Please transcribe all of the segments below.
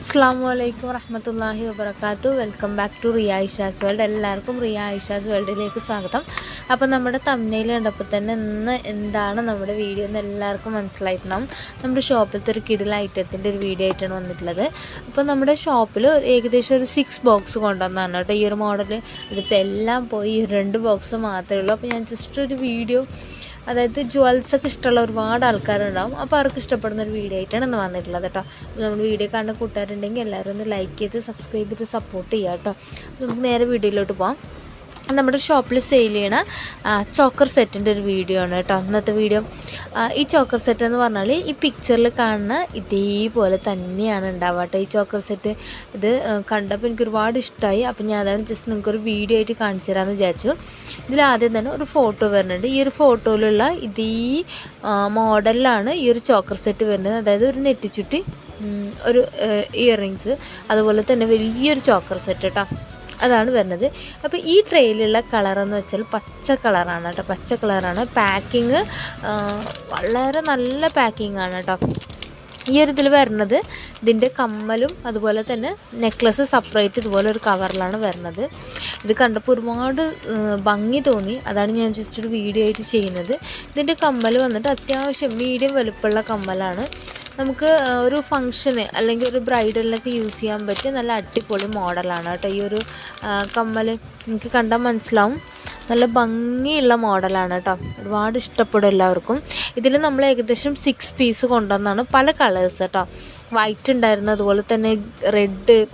അസ്സാം വലൈക്കും വറഹമത്തല്ലാഹി വബർക്കാത്തു welcome back to Riya Aisha's world എല്ലാവർക്കും റിയ ഐഷാസ് വേൾഡിലേക്ക് സ്വാഗതം. അപ്പോൾ നമ്മുടെ തമ്മിൽ കണ്ടപ്പോൾ തന്നെ ഇന്ന് എന്താണ് നമ്മുടെ വീഡിയോ എന്ന് എല്ലാവർക്കും മനസ്സിലായിട്ടുണ്ടാവും. നമ്മുടെ ഷോപ്പിലത്തെ ഒരു കിടിൽ ഐറ്റത്തിന്റെ ഒരു വീഡിയോ ആയിട്ടാണ് വന്നിട്ടുള്ളത്. അപ്പോൾ നമ്മുടെ ഷോപ്പിൽ ഏകദേശം ഒരു സിക്സ് ബോക്സ് കൊണ്ടുവന്നതാണ് കേട്ടോ. ഈ ഒരു മോഡൽ ഇതിപ്പോൾ എല്ലാം പോയി രണ്ട് ബോക്സ് മാത്രമേ ഉള്ളൂ. അപ്പോൾ ഞാൻ ജസ്റ്റ് ഒരു വീഡിയോ അതായത് ജുവൽസ് ഒക്കെ ഇഷ്ടമുള്ള ഒരുപാട് ആൾക്കാരുണ്ടാവും. അപ്പോൾ അവർക്ക് ഇഷ്ടപ്പെടുന്ന ഒരു വീഡിയോ ആയിട്ടാണ് ഇന്ന് വന്നിട്ടുള്ളത് കേട്ടോ. നമ്മൾ വീഡിയോ കാണുന്ന കൂട്ടുകാരുണ്ടെങ്കിൽ എല്ലാവരും ഒന്ന് ലൈക്ക് ചെയ്ത് സബ്സ്ക്രൈബ് ചെയ്ത് സപ്പോർട്ട് ചെയ്യുക കേട്ടോ. നമുക്ക് നേരെ വീഡിയോയിലോട്ട് പോകാം നമ്മുടെ ഷോപ്പിൽ സെയിൽ ചെയ്യണ ചോക്കർ സെറ്റിന്റെ ഒരു വീഡിയോ ആണ് കേട്ടോ. ഇന്നത്തെ വീഡിയോ ഈ ചോക്കർ സെറ്റ് എന്ന് പറഞ്ഞാൽ ഈ പിക്ചറിൽ കാണുന്ന ഇതേപോലെ തന്നെയാണ് ഉണ്ടാവുക കേട്ടോ. ഈ ചോക്കർ സെറ്റ് ഇത് കണ്ടപ്പോൾ എനിക്ക് ഒരുപാട് ഇഷ്ടമായി അപ്പോൾ ഞാൻ അതാണ് ജസ്റ്റ് നിങ്ങൾക്കൊരു വീഡിയോ ആയിട്ട് കാണിച്ചു തരാമെന്ന് വിചാരിച്ചു. ഇതിൽ ആദ്യം തന്നെ ഒരു ഫോട്ടോ വരുന്നുണ്ട്. ഈ ഒരു ഫോട്ടോയിലുള്ള ഇതേ മോഡലിലാണ് ഈ ഒരു ചോക്കർ സെറ്റ് വരുന്നത്. അതായത് ഒരു നെറ്റിച്ചുട്ടി ഒരു ഇയർ റിങ്സ് അതുപോലെ തന്നെ വലിയൊരു ചോക്കർ സെറ്റ് കേട്ടോ. അതാണ് വരുന്നത്. അപ്പോൾ ഈ ട്രെയിലുള്ള കളറെന്ന് വെച്ചാൽ പച്ച കളറാണ് കേട്ടോ. പച്ച കളറാണ് പാക്കിങ് വളരെ നല്ല പാക്കിംഗ് ആണ് കേട്ടോ. ഈ ഒരു ഇതിൽ വരുന്നത് ഇതിന്റെ കമ്മലും അതുപോലെ തന്നെ നെക്ലസ് സെപ്പറേറ്റ് ഇതുപോലെ ഒരു കവറിലാണ് വരുന്നത്. ഇത് കണ്ടപ്പോൾ ഒരുപാട് ഭംഗി തോന്നി. അതാണ് ഞാൻ ജസ്റ്റ് ഒരു വീഡിയോ ആയിട്ട് ചെയ്യുന്നത്. ഇതിന്റെ കമ്മൽ വന്നിട്ട് അത്യാവശ്യം മീഡിയം വലുപ്പമുള്ള കമ്മലാണ്. നമുക്ക് ഒരു ഫങ്ഷന് അല്ലെങ്കിൽ ഒരു ബ്രൈഡലിനൊക്കെ യൂസ് ചെയ്യാൻ പറ്റിയ നല്ല അടിപൊളി മോഡലാണ് കേട്ടോ. ഈ ഒരു കമ്മൽ എനിക്ക് കണ്ടാൽ മനസ്സിലാവും. നല്ല ഭംഗിയുള്ള മോഡലാണ് കേട്ടോ. ഒരുപാട് ഇഷ്ടപ്പെടും എല്ലാവർക്കും. ഇതിൽ നമ്മൾ ഏകദേശം സിക്സ് പീസ് കൊണ്ടുവന്നാണ് പല കളേഴ്സ് കേട്ടോ. വൈറ്റ് ഉണ്ടായിരുന്നു അതുപോലെ തന്നെ റെഡ്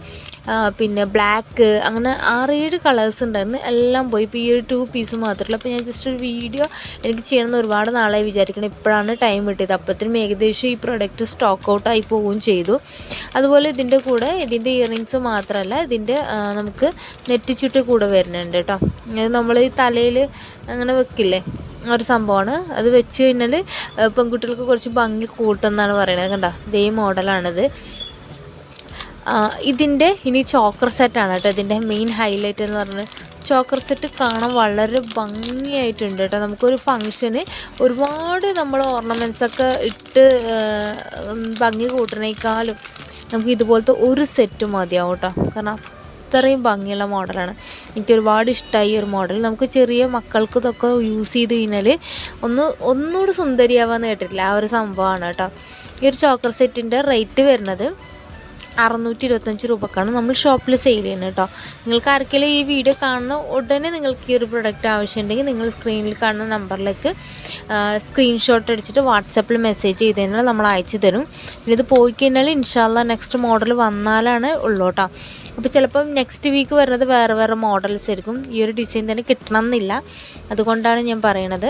പിന്നെ ബ്ലാക്ക് അങ്ങനെ ആറേഴ് കളേഴ്സ് ഉണ്ടായിരുന്നു. എല്ലാം പോയി. ഇപ്പോൾ ഈ ഒരു ടു പീസ് മാത്രമല്ല അപ്പോൾ ഞാൻ ജസ്റ്റ് ഒരു വീഡിയോ എനിക്ക് ചെയ്യണമെന്ന് ഒരുപാട് നാളായി വിചാരിക്കണം. ഇപ്പോഴാണ് ടൈം കിട്ടിയത്. അപ്പോഴത്തേനും ഏകദേശം ഈ പ്രൊഡക്റ്റ് സ്റ്റോക്ക് ഔട്ടായി പോവുകയും ചെയ്തു. അതുപോലെ ഇതിന്റെ കൂടെ ഇതിന്റെ ഇയറിങ്സ് മാത്രമല്ല ഇതിന്റെ നമുക്ക് നെറ്റ് ചുറ്റ് കൂടെ വരുന്നുണ്ട് കേട്ടോ. നമ്മൾ ഈ തലയിൽ അങ്ങനെ വെക്കില്ലേ? ഒരു സംഭവമാണ്. അത് വെച്ച് കഴിഞ്ഞാൽ പെൺകുട്ടികൾക്ക് കുറച്ച് ഭംഗി കൂട്ടുമെന്നാണ് പറയുന്നത്. കണ്ടോ? ഇതേ മോഡലാണിത് ഇതിന്റെ ഇനി ചോക്കർ സെറ്റാണ് കേട്ടോ. ഇതിന്റെ മെയിൻ ഹൈലൈറ്റ് എന്ന് പറഞ്ഞാൽ ചോക്കർ സെറ്റ് കാണാൻ വളരെ ഭംഗിയായിട്ടുണ്ട് കേട്ടോ. നമുക്കൊരു ഫങ്ഷന് ഒരുപാട് നമ്മൾ ഓർണമെന്റ്സൊക്കെ ഇട്ട് ഭംഗി കൂട്ടണേക്കാളും നമുക്ക് ഇതുപോലത്തെ ഒരു സെറ്റ് മതിയാവും കേട്ടോ. കാരണം അത്രയും ഭംഗിയുള്ള മോഡലാണ് എനിക്ക് ഒരുപാട് ഇഷ്ടമായി ഒരു മോഡൽ നമുക്ക് ചെറിയ മക്കൾക്ക് ഇതൊക്കെ യൂസ് ചെയ്ത് കഴിഞ്ഞാൽ ഒന്ന് ഒന്നുകൂടി സുന്ദരിയാവാന്ന് കേട്ടിട്ടില്ല. ആ ഒരു സംഭവമാണ് കേട്ടോ. ഈ ഒരു ചോക്കർ സെറ്റിന്റെ റേറ്റ് വരുന്നത് അറുന്നൂറ്റി ഇരുപത്തഞ്ച് രൂപക്കാണ് നമ്മൾ ഷോപ്പിൽ സെയിൽ ചെയ്യുന്നത് കേട്ടോ. നിങ്ങൾക്ക് ആർക്കെങ്കിലും ഈ വീഡിയോ കാണുന്ന ഉടനെ നിങ്ങൾക്ക് ഈ ഒരു പ്രൊഡക്റ്റ് ആവശ്യമുണ്ടെങ്കിൽ നിങ്ങൾ സ്ക്രീനിൽ കാണുന്ന നമ്പറിലേക്ക് സ്ക്രീൻഷോട്ട് അടിച്ചിട്ട് വാട്സപ്പിൽ മെസ്സേജ് ചെയ്ത് കഴിഞ്ഞാൽ നമ്മൾ അയച്ചു തരും. പിന്നെ ഇത് പോയി കഴിഞ്ഞാൽ ഇൻഷാല്ല നെക്സ്റ്റ് മോഡൽ വന്നാലാണ് ഉള്ളൂ കേട്ടോ. അപ്പോൾ ചിലപ്പം നെക്സ്റ്റ് വീക്ക് വരുന്നത് വേറെ വേറെ മോഡൽസ് ആയിരിക്കും. ഈ ഒരു ഡിസൈൻ തന്നെ കിട്ടണം എന്നില്ല അതുകൊണ്ടാണ് ഞാൻ പറയണത്.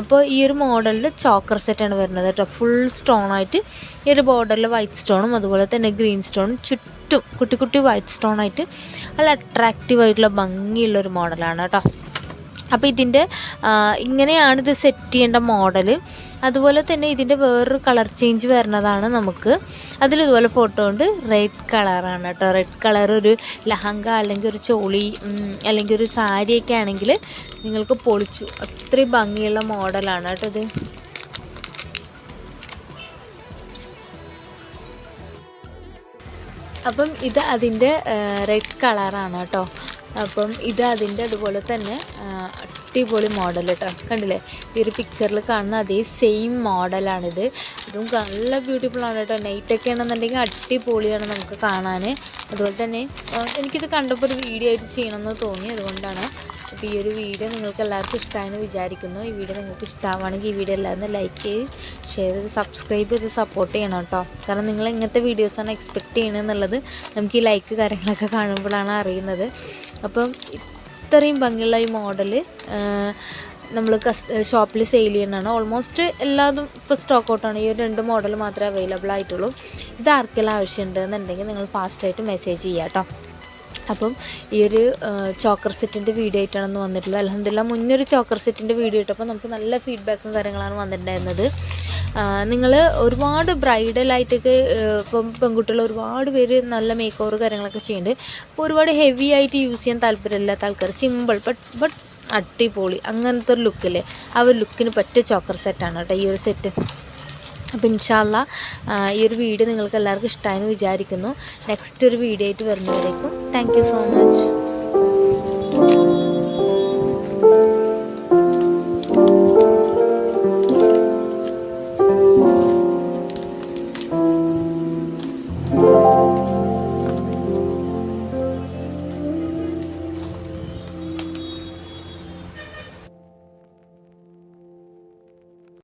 അപ്പോൾ ഈ ഒരു മോഡലിൽ ചോക്കർ സെറ്റാണ് വരുന്നത് കേട്ടോ. ഫുൾ സ്റ്റോൺ ആയിട്ട് ഈ ഒരു ബോർഡറിൽ വൈറ്റ് സ്റ്റോണും അതുപോലെ തന്നെ ഗ്രീൻ സ്റ്റോൺ ചുറ്റും കുട്ടി കുട്ടി വൈറ്റ് സ്റ്റോൺ ആയിട്ട് നല്ല അട്രാക്റ്റീവ് ആയിട്ടുള്ള ഭംഗിയുള്ള ഒരു മോഡലാണ് കേട്ടോ അപ്പോൾ ഇതിന്റെ ഇങ്ങനെയാണ് ഇത് സെറ്റ് ചെയ്യേണ്ട മോഡൽ അതുപോലെ തന്നെ ഇതിന്റെ വേറൊരു കളർ ചേഞ്ച് വരുന്നതാണ് നമുക്ക് അതിലിതുപോലെ ഫോട്ടോ ഉണ്ട് റെഡ് കളറാണ് കേട്ടോ റെഡ് കളർ ഒരു ലഹങ്ക അല്ലെങ്കിൽ ഒരു ചോളി അല്ലെങ്കിൽ ഒരു സാരിയൊക്കെ ആണെങ്കിൽ നിങ്ങൾക്ക് പൊളിച്ചു. അത്രയും ഭംഗിയുള്ള മോഡലാണ് കേട്ടോ ഇത്. അപ്പം ഇത് അതിന്റെ റെഡ് കളറാണ് കേട്ടോ. അപ്പം ഇത് അതിന്റെ അതുപോലെ തന്നെ അടിപൊളി മോഡൽ കേട്ടോ. കണ്ടില്ലേ? ഈ ഒരു പിക്ചറിൽ കാണുന്ന അതേ സെയിം മോഡലാണിത് ഇതും നല്ല ബ്യൂട്ടിഫുൾ ആണ് കേട്ടോ. നൈറ്റൊക്കെ ആണെന്നുണ്ടെങ്കിൽ അടിപൊളിയാണ് നമുക്ക് കാണാൻ അതുപോലെ തന്നെ എനിക്കിത് കണ്ടപ്പോൾ ഒരു വീഡിയോ ആയിട്ട് ചെയ്യണമെന്ന് തോന്നി. അതുകൊണ്ടാണ് അപ്പോൾ ഈ ഒരു വീഡിയോ നിങ്ങൾക്ക് എല്ലാവർക്കും ഇഷ്ടമായെന്ന് വിചാരിക്കുന്നു. ഈ വീഡിയോ നിങ്ങൾക്ക് ഇഷ്ടമാവുകയാണെങ്കിൽ ഈ വീഡിയോ എല്ലാവരും ലൈക്ക് ചെയ്ത് ഷെയർ ചെയ്ത് സബ്സ്ക്രൈബ് ചെയ്ത് സപ്പോർട്ട് ചെയ്യണം കേട്ടോ. കാരണം നിങ്ങൾ ഇങ്ങനത്തെ വീഡിയോസാണ് എക്സ്പെക്റ്റ് ചെയ്യണമെന്നുള്ളത് നമുക്ക് ഈ ലൈക്ക് കാര്യങ്ങളൊക്കെ കാണുമ്പോഴാണ് അറിയുന്നത്. അപ്പം ഇത്രയും ഭംഗിയുള്ള ഈ മോഡൽ നമ്മൾ കസ് ഷോപ്പിൽ സെയിൽ ചെയ്യുന്നതാണ്. ഓൾമോസ്റ്റ് എല്ലാതും ഇപ്പോൾ സ്റ്റോക്ക് ഔട്ടാണ് ഈ ഒരു രണ്ട് മോഡൽ മാത്രമേ അവൈലബിൾ ആയിട്ടുള്ളൂ. ഇത് ആർക്കെല്ലാം ആവശ്യമുണ്ട് എന്നുണ്ടെങ്കിൽ നിങ്ങൾ ഫാസ്റ്റായിട്ട് മെസ്സേജ് ചെയ്യാം കേട്ടോ. അപ്പം ഈ ഒരു ചോക്കർ സെറ്റിന്റെ വീഡിയോ ആയിട്ടാണ് വന്നിട്ടുള്ളത്. അലഹമില്ല മുന്നൊരു ചോക്കർ സെറ്റിന്റെ വീഡിയോ ഇട്ടപ്പോൾ നമുക്ക് നല്ല ഫീഡ്ബാക്കും കാര്യങ്ങളാണ് വന്നിട്ടുണ്ടായിരുന്നത്. നിങ്ങൾ ഒരുപാട് ബ്രൈഡലായിട്ടൊക്കെ ഇപ്പം പെൺകുട്ടികൾ ഒരുപാട് പേര് നല്ല മേക്ക് ഓവർ കാര്യങ്ങളൊക്കെ ചെയ്യുന്നുണ്ട് അപ്പോൾ ഒരുപാട് ഹെവി ആയിട്ട് യൂസ് ചെയ്യാൻ താല്പര്യമില്ലാത്ത ആൾക്കാർ സിമ്പിൾ ബട്ട് ബട്ട് അടിപൊളി അങ്ങനത്തെ ഒരു ലുക്കില്ലേ ആ ഒരു ലുക്കിന് പറ്റിയ ചോക്കർ സെറ്റാണ് കേട്ടോ ഈ ഒരു സെറ്റ് അപ്പോൾ ഇൻഷാല്ല ഈ ഒരു വീഡിയോ നിങ്ങൾക്ക് എല്ലാവർക്കും ഇഷ്ടമായെന്ന് വിചാരിക്കുന്നു. നെക്സ്റ്റ് ഒരു വീഡിയോ ആയിട്ട് വരുന്നവരേക്കും താങ്ക് സോ മച്ച്